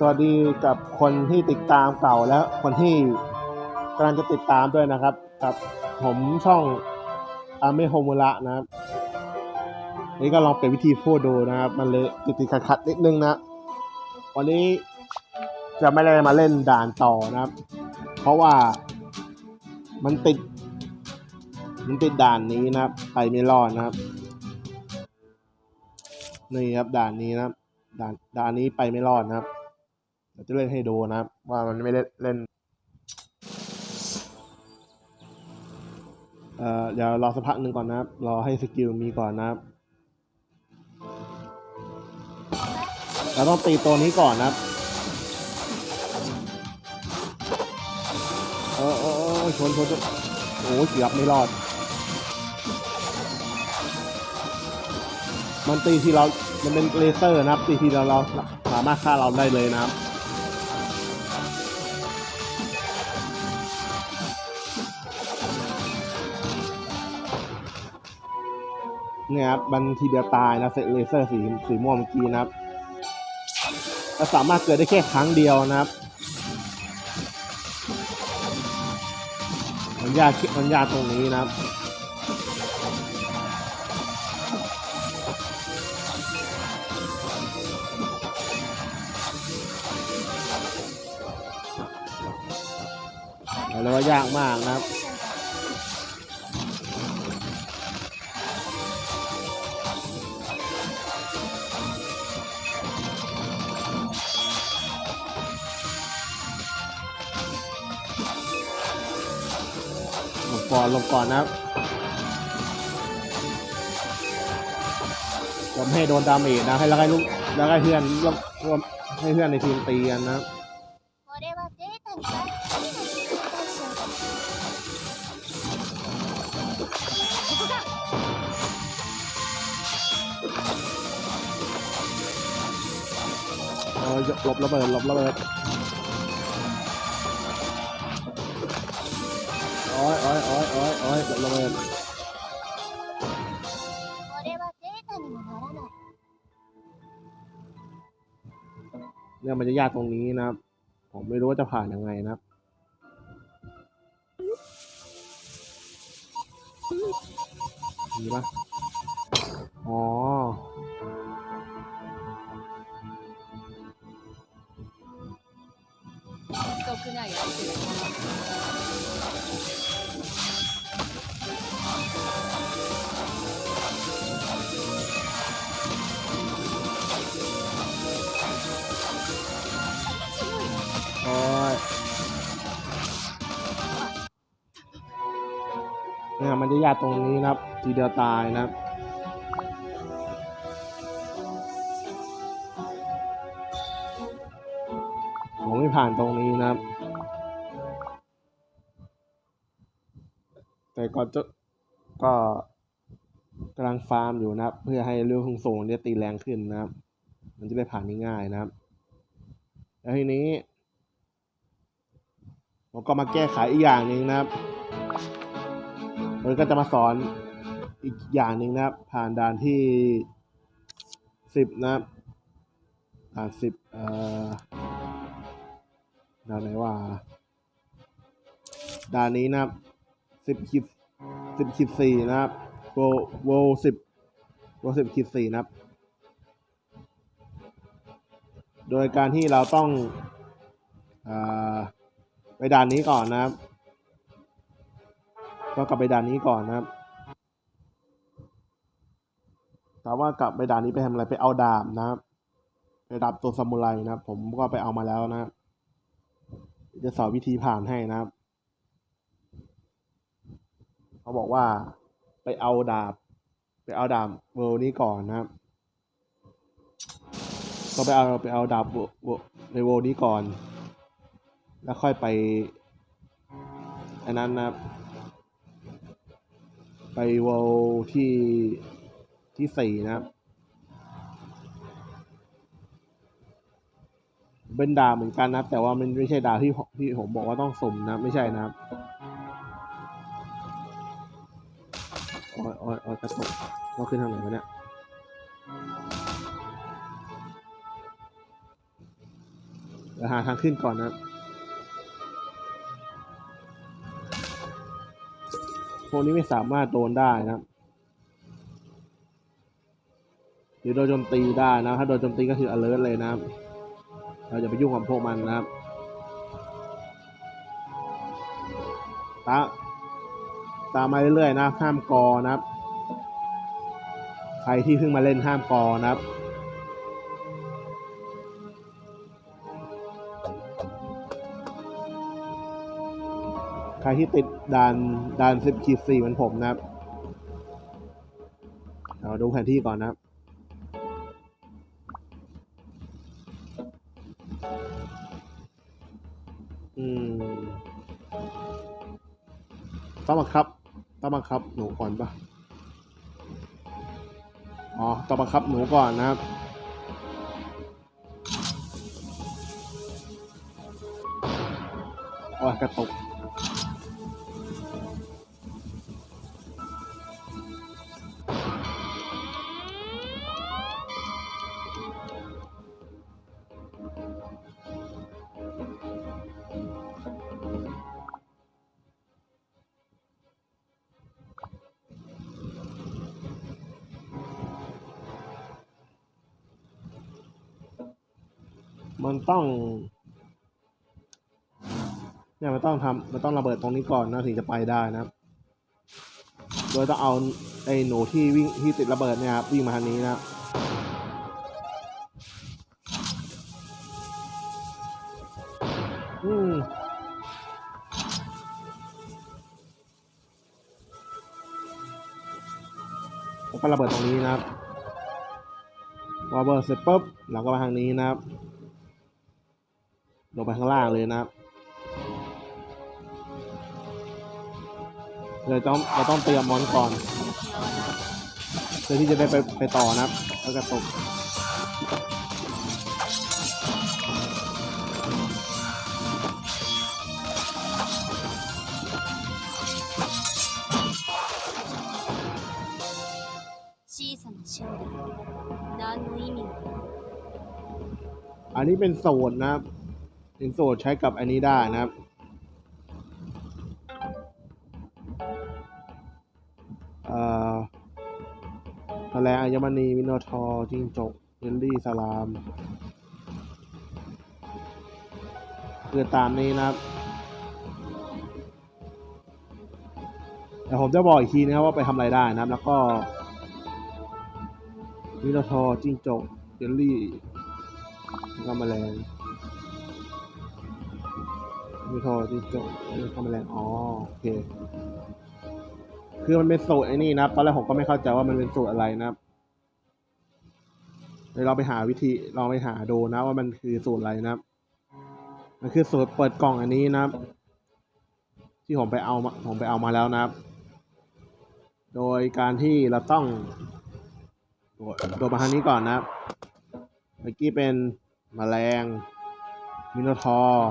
สวัสดีกับคนที่ติดตามเก่าและคนที่กำลังจะติดตามด้วยนะครับ กับผมช่องอาเมโฮมุระนะครับ นี่ก็ลองเปลี่ยนวิธีพูดดูนะครับ มันเลยติดติดขัดขัดๆนิดนึงนะ วันนี้จะไม่ได้มาเล่นด่านต่อนะครับ เพราะว่ามันติด มันติดด่านนี้นะครับ ไปไม่รอดนะครับ นี่ครับด่านนี้นะครับด่านด่านนี้ไปไม่รอดนะครับ จะเล่นให้ดูนะครับว่ามันไม่ได้เล่นเอ่อเดี๋ยวรอสักพักหนึ่งก่อนนะครับ รอให้สกิลมีก่อนนะครับเราต้องตีตัวนี้ก่อนนะครับเออเออเออชนชนชนโอ้เกือบไม่รอด มันตีที่เรา มันเป็นเลเซอร์นะครับ ตีที่เราเราสามารถฆ่าเราได้เลยนะครับ เนี่ยครับมันทีเดียวตายนะเซตเลเซอร์สีสีม่วงเมื่อกี้นะครับและสามารถเกิดได้แค่ครั้งเดียวนะครับมันยากมันยากตรงนี้นะครับบอกเลยว่ายากมากนะครับ ก่อนลงก่อนนะครับทำให้โดนดาเมจนะให้แล้วให้ลูกแล้วให้เพื่อนแล้วให้เพื่อนในทีมตีกันนะครับหลบระเบิดหลบระเบิด อ้ยโอ้ยระเบิดเรื่ยมันจะยากตรงนี้นะครับ ผมไม่รู้ว่าจะผ่านยังไงนะครับมีปะอ๋อ มันจะยากตรงนี้นะครับ ทีเดียวตายนะครับผมไม่ผ่านตรงนี้นะครับ แต่ก็จะก็กำลังฟาร์มอยู่นะครับ เพื่อให้เรือของส่งเนี่ยตีแรงขึ้นนะครับ มันจะได้ผ่านง่ายๆนะครับ แล้วทีนี้ผมก็มาแก้ไขอีกอย่างหนึ่งนะครับ มันก็จะมาสอนอีกอย่างหนึ่งนะครับ ผ่านด่านที่สิบนะครับด่านสิบเอ่อด่านไหนว่าด่านนี้นะครับสิบคิดสิบคิดสี่นะครับโวโวสิบโวสิบคิดสี่นะครับ โดยการที่เราต้องอาไปด่านนี้ก่อนนะครับ ต้องกลับไปด่านนี้ก่อนนะครับถามว่ากลับไปด่านนี้ไปทำอะไรไปเอาดาบนะครับไปดาบตัวซามูไรนะครับ ผมก็ไปเอามาแล้วนะครับจะสอนวิธีผ่านให้นะครับ เขาบอกว่าไปเอาดาบ ไปเอาดาบเวลนี้ก่อนนะครับก็ไปเอาไปเอาดาบโวโวในโวนี้ก่อน แล้วค่อยไปอันนั้นนะครับ ไปโวที่ที่สี่นะครับ เป็นดาเหมือนกันนะแต่ว่ามันไม่ใช่ดาที่ผมที่ผมบอกว่าต้องสมนะ ไม่ใช่นะครับโอ้ยโอ้ยโอ้ยกระตุกก็ขึ้นทางไหนวะเนี่ยเดี๋ยวหาทางขึ้นก่อนนะครับ พวกนี้ไม่สามารถโดนได้นะหรือโดนโจมตีได้นะ ถ้าโดนโจมตีก็คือ alert เลยนะเราจะไปยุ่งกับพวกมันนะครับตาตามมาเรื่อยๆนะห้ามกอนะครับ ใครที่เพิ่งมาเล่นห้ามกอนะครับ ใครที่ติดด่านด่านสิบขีดสี่เหมือนผมนะครับเราดูแผนที่ก่อนนะครับอืมต้องบังคับต้องบังคับหนูก่อนปะอ๋อต้องบังคับหนูก่อนนะครับโอ้ยกระตุก มันต้อง เนี่ยมันต้องทำมันต้องระเบิดตรงนี้ก่อนนะถึงจะไปได้นะโดยต้องเอาไอ้หนูที่วิ่งที่ติดระเบิดเนี่ยครับวิ่งมาทางนี้นะอืมแล้วก็ระเบิดตรงนี้นะครับพอระเบิดเสร็จปุ๊บเราก็มาทางนี้นะครับ ลงไปข้างล่างเลยนะเราต้องเราต้องเตรียมมอนก่อนเพื่อที่จะได้ไปไปต่อนะครับแล้วก็ตกอันนี้เป็นโซนนะครับ เป็นสูตรใช้กับอันนี้ได้นะครับ เอ่อแมลงอัญมณีมิโนทอจิงจกเยลลี่สลามคือตามนี้นะครับแต่ผมจะบอกอีกทีนะครับว่าไปทำอะไรได้นะครับ แล้วก็มิโนทอจิงจกเยลลี่แล้วก็แมลง มีโทรที่จบแล้วก็แมลงอ๋อโอเค คือมันเป็นสูตรไอ้นี่นะตอนแรกผมก็ไม่เข้าใจว่ามันเป็นสูตรอะไรนะเดี๋ยวเราไปหาวิธีลองไปหาดูนะ ว่ามันคือสูตรอะไรนะมันคือสูตรเปิดกล่องอันนี้นะที่ผมไปเอามาผมไปเอามาแล้วนะโดยการที่เราต้องโดดมาทางนี้ก่อนนะเมื่อกี้เป็นมแมลงมิโนทอร์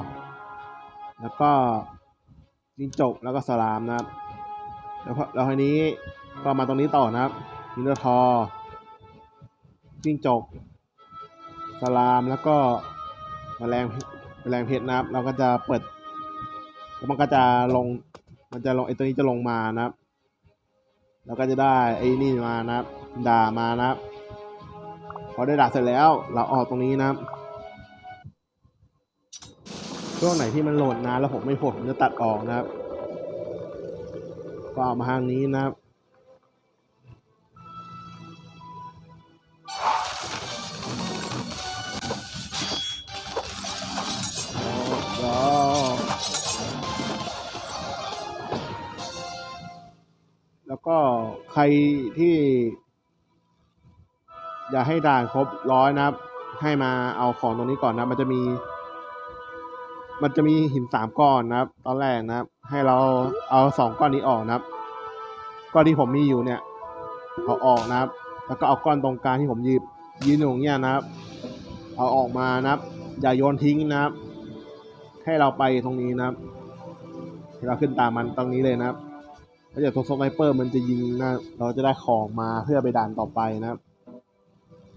แล้วก็จิ้งจกแล้วก็สลามนะครับ แล้วพอแล้วทีนี้ก็มาตรงนี้ต่อนะครับมิโนทอร์จิ้งจก สลามแล้วก็มแมลงแมลงเพชรนะครับ เราก็จะเปิดมันก็จะลง มันจะลงไอ้ตัวนี้จะลงมานะครับแล้วก็จะได้ไอ้นี่มานะครับ ด่ามานะครับ พอได้ด่าเสร็จแล้ว เราออกตรงนี้นะครับ ช่วงไหนที่มันโหลดนานแล้วผมไม่โหดผมจะตัดออกนะครับ ก็เอามาทางนี้นะครับแล้วก็ใครที่ อย่าให้ด่านครบร้อยนะครับ ให้มาเอาของตรงนี้ก่อนนะ มันจะมี มันจะมีหินสามก้อนนะครับ ตอนแรกนะครับ ให้เราเอาสองก้อนนี้ออกนะครับ ก้อนที่ผมมีอยู่เนี่ยเอาออกนะครับ แล้วก็เอาก้อนตรงกลางที่ผมยืนยืนอยู่งเงี้ยนะครับ เอาออกมานะครับ อย่าโยนทิ้งนะครับ ให้เราไปตรงนี้นะครับให้เราขึ้นตามมันตรงนี้เลยนะครับแล้วเดี๋ยวตัวสไนเปอร์มันจะยิงนะเราจะได้ของมาเพื่อไปด่านต่อไปนะครับ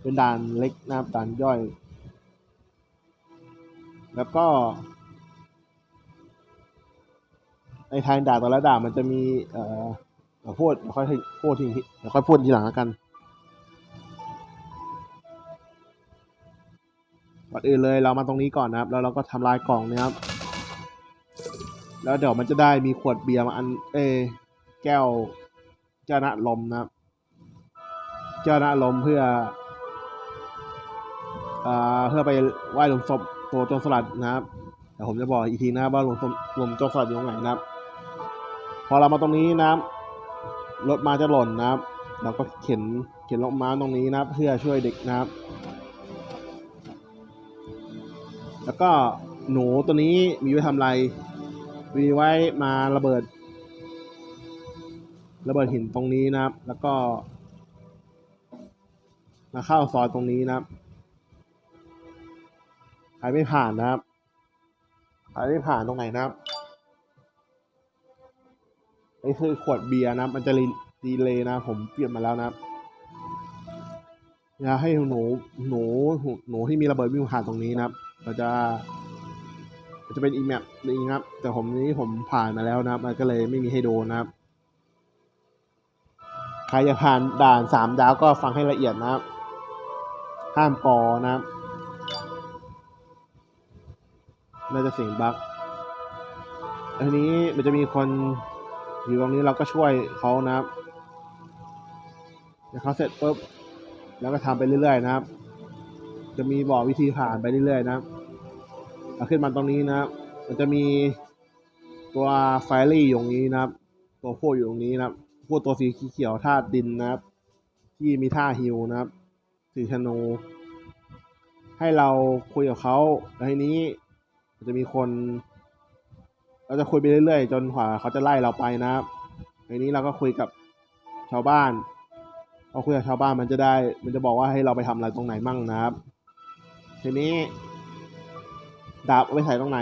เป็นด่านเล็กนะครับด่านย่อย แล้วก็ ในทางด่าแต่ละด่ามันจะมีเอ่อพูดค่อยพูดทีเดี๋ยวค่อยพูดทีหลังแล้วกันก่อนอื่นเลยเรามาตรงนี้ก่อนนะครับ แล้วเราก็ทำลายกล่องนะครับ แล้วเดี๋ยวมันจะได้มีขวดเบียร์มาอันเอแก้วเจ้าหน้าลมนะครับ เจ้าหน้าลมเพื่ออ่าเพื่อไปไหว้หลุมศพตัวโจรสลัดนะครับเดี๋ยวผมจะบอกอีกทีนะครับว่าหลุมศพหลุมโจรสลัดอยู่ตรงไหนนะครับ พอเรามาตรงนี้นะครับรถมาจะหล่นนะครับ เราก็เข็นเข็นลงมาตรงนี้นะครับ เพื่อช่วยเด็กนะครับ แล้วก็หนูตัวนี้มีไว้ทำอะไร มีไว้มาระเบิด ระเบิดหินตรงนี้นะครับ แล้วก็ มาเข้าซอยตรงนี้นะครับใครไม่ผ่านนะครับใครไม่ผ่านตรงไหนนะครับ นี่คือขวดเบียร์นะ มันจะรีดีเลยนะ ผมเปลี่ยนมาแล้วนะอยาให้หนูหนูหนูที่มีระเบิดวิ่งผ่านตรงนี้นะครับเราจะจะเป็นอีแมปนึงครับ แต่ผมนี้ผมผ่านมาแล้วนะครับ มันก็เลยไม่มีให้โดูนะครับ ใครจะผ่านด่านสามดาวก็ฟังให้ละเอียดนะครับ ห้ามปอนะครับน่าจะเสียงบั๊กทีนี้มันจะมีคน อยู่ตรงนี้เราก็ช่วยเขานะครับเดี๋ยวเขาเสร็จปุ๊บแล้วก็ทำไปเรื่อยๆนะครับ จะมีบอกวิธีผ่านไปเรื่อยๆนะครับเอาขึ้นมาตรงนี้นะครับ มันจะมีตัวไฟลี่อยู่ตรงนี้นะครับ ตัวพวกอยู่ตรงนี้นะครับพวกตัวสีเขียวธาตุดินนะครับ ที่มีท่าฮิวนะครับถือธนูให้เราคุยกับเขาแล้วทีนี้จะมีคน เราจะคุยไปเรื่อยๆ จนกว่าเขาจะไล่เราไปนะครับทีนี้เราก็คุยกับชาวบ้านพอคุยกับชาวบ้านมันจะได้ มันจะบอกว่าให้เราไปทำอะไรตรงไหนมั่งนะครับ ทีนี้ ดาบเอาไปใส่ตรงไหน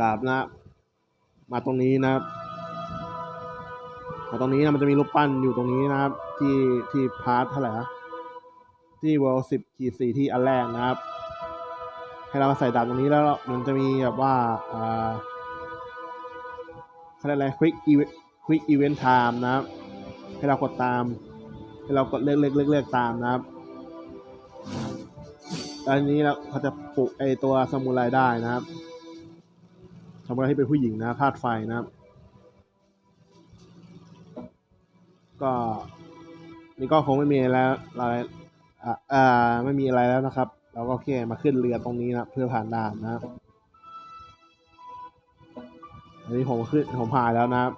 ดาบนะ มาตรงนี้นะครับมาตรงนี้นะมันจะมีรูปปั้นอยู่ตรงนี้นะครับ ที่ที่พาร์ทเท่าไหร่ที่เวลสิบขีดสี่ที่อันแรกนะครับ เรามาใส่ดาบตรงนี้แล้วมันจะมีแบบว่าอ่าเขาเรียกอะไร quick event quick event time นะครับ ให้เรากดตาม ให้เรากดเลือกเลือกเลือกเลือกตามนะครับแล้วอันนี้เราเขาจะปลุกไอตัวสมุไรได้นะครับสมุไรที่เป็นผู้หญิงนะธาตุไฟนะครับ ก็นี่ก็คงไม่มีอะไรแล้วอะไรอ่าไม่มีอะไรแล้วนะครับ เราก็แค่มาขึ้นเรือตรงนี้นะเพื่อผ่านด่านนะอันนี้ผมขึ้นผมผ่านแล้วนะครับ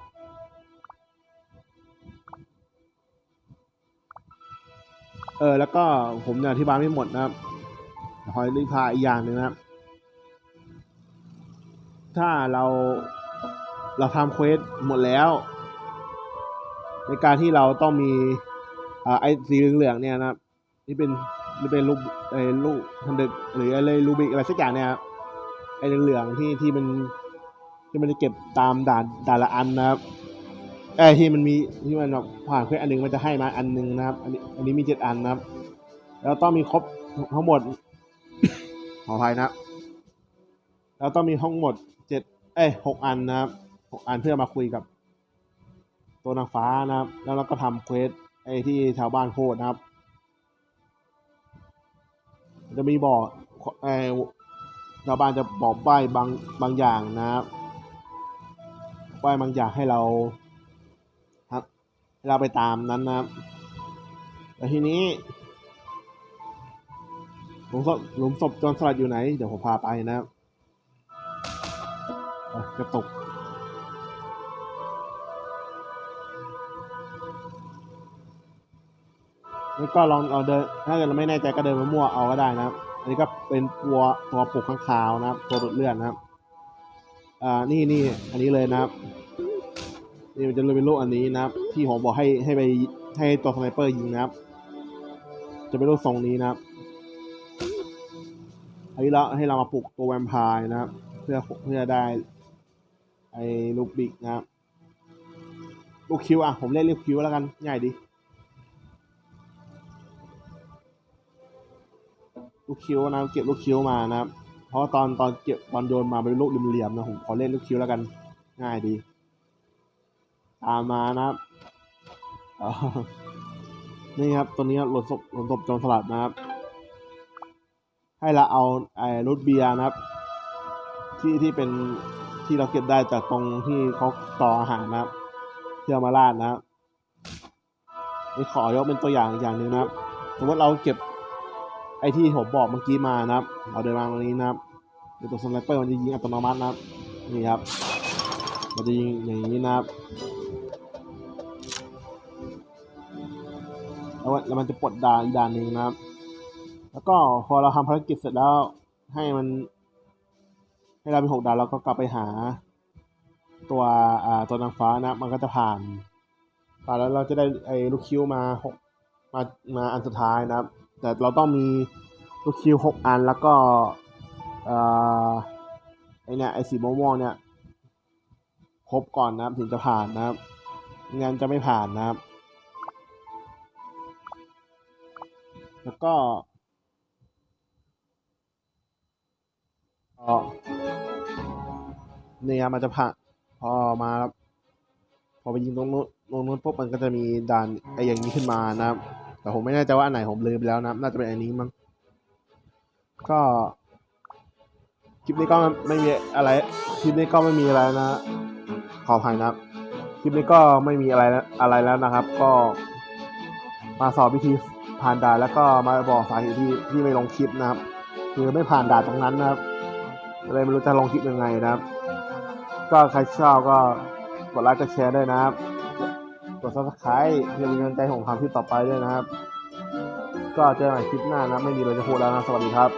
เออแล้วก็ผมเนี่ยอธิบายไม่หมดนะครับขอรีพาอีกอย่างหนึ่งนะครับ ถ้าเราเราทำเควสหมดแล้ว ในการที่เราต้องมีอไอ้สีเหลืองๆเนี่ยนะครับ นี่เป็น นี่เป็นลูกไอ้ลูกทันดึกหรืออะไรรูบิกอะไรสักอย่างเนี่ยครับไอ้เหลืองๆที่ที่มันที่มันจะเก็บตามด่านด่านละอันนะครับไอ้ที่มันมีที่มันแบบผ่านเควสอันหนึงมันจะให้มาอันหนึงนะครับ อันนี้อันนี้มีเจ็ดอันนะครับ แล้วต้องมีครบทั้งหมดขออภัยนะแล้วต้องมีทั้งหมดเจ็ดเอ้ยหกอันนะครับหกอันเพื่อมาคุยกับตัวนางฟ้านะครับ แล้วเราก็ทำเควสไอ้ที่ชาวบ้านโคตรนะครับ จะมีบอกไอ้ชาวบ้านจะบอกใบบางบางอย่างนะครับใบบางอย่างให้เราครับให้เราไปตามนั้นนะครับแต่ทีนี้หลุมศพหลุมศพจนสลัดอยู่ไหน เดี๋ยวผมพาไปนะครับอะกระตุก แล้วก็ลองเอาเดินถ้าเกิดเราไม่แน่ใจก็เดินมามั่วเอาก็ได้นะครับ อันนี้ก็เป็นตัวตัวปลุกข้างคาวนะครับ ตัวดูดเลือดนะครับ อ่านี่นี่อันนี้เลยนะครับ นี่มันจะเป็นรูปอันนี้นะครับ ที่ผมบอกให้ให้ไปให้ตัวสไนเปอร์ยิงนะครับ จะเป็นรูปทรงนี้นะครับอันนี้เราให้เรามาปลุกตัวแวมไพร์นะครับ เพื่อเพื่อได้ ไอ้ลูกบิกนะครับ ลูกคิวอะผมเล่นลูกคิวแล้วกันง่ายดี ลูกคิ้วนะเก็บลูกคิ้วมานะครับ เพราะว่าตอนตอนเก็บตอนโยนมาเป็นลูกเหลี่ยมๆนะผมขอเล่นลูกคิ้วแล้วกันง่ายดี ตามมานะครับนี่ครับตัวนี้หล่นศพหล่นศพโจรสลัดนะครับ ให้เราเอาไอ้รถเบียร์นะครับ ที่ที่เป็นที่เราเก็บได้จากตรงที่เขาต่ออาหารนะครับที่อมาราดนะครับนี่ขอยกเป็นตัวอย่างอีกอย่างหนึ่งนะครับ สมมติเราเก็บ ไอที่ผมบอกเมื่อกี้มานะครับ เอาเดินมาตรงนี้นะครับเดี๋ยวตัวสไนเปอร์มันจะยิงอัตโนมัตินะครับ นี่ครับ มันจะยิงอย่างนี้นะครับ แล้วแล้วมันจะปลดดานอีกด่านหนึ่งนะครับ แล้วก็พอเราทำภารกิจเสร็จแล้วให้มัน ให้เราเป็นหกดาวแล้วก็กลับไปหา ตัวอ่าตัวนางฟ้านะครับ มันก็จะผ่านผ่านแล้วเราจะได้ไอ้ลูกคิวมาหก มามาอันสุดท้ายนะครับ แต่เราต้องมีลูกคิวหกอันแล้วก็ไอเนี่ยไอสีม่วงเนี่ยครบก่อนนะครับถึงจะผ่านนะครับงั้นจะไม่ผ่านนะครับ แล้วก็ก็นี่ครับมันจะผ่านพอมาพอไปยิงตรงนู้นตรงนู้นปุ๊บมันก็จะมีด่านไออย่างนี้ขึ้นมานะครับ แต่ผมไม่แน่ใจว่าอันไหนผมลืมไปแล้วนะน่าจะเป็นอันนี้มั้งก็คลิปนี้ก็ไม่มีอะไรคลิปนี้ก็ไม่มีอะไรนะ ขออภัยนะคลิปนี้ก็ไม่มีอะไรอะไรแล้วนะครับ ก็มาสอนวิธีผ่านด่านแล้วก็มาบอกสาเหตุที่ที่ไม่ลงคลิปนะครับ คือไม่ผ่านด่านตรงนั้นนะครับเลยไม่รู้จะลงคลิปยังไงนะครับ ก็ใครชอบก็กดไลค์กดแชร์ด้วยนะครับ กด subscribe เพื่อเป็นกำลังใจให้ผมทำคลิปต่อไปด้วยนะครับ ก็เจอกันใหม่คลิปหน้านะ ไม่มีอะไรจะพูดแล้วนะ สวัสดีครับ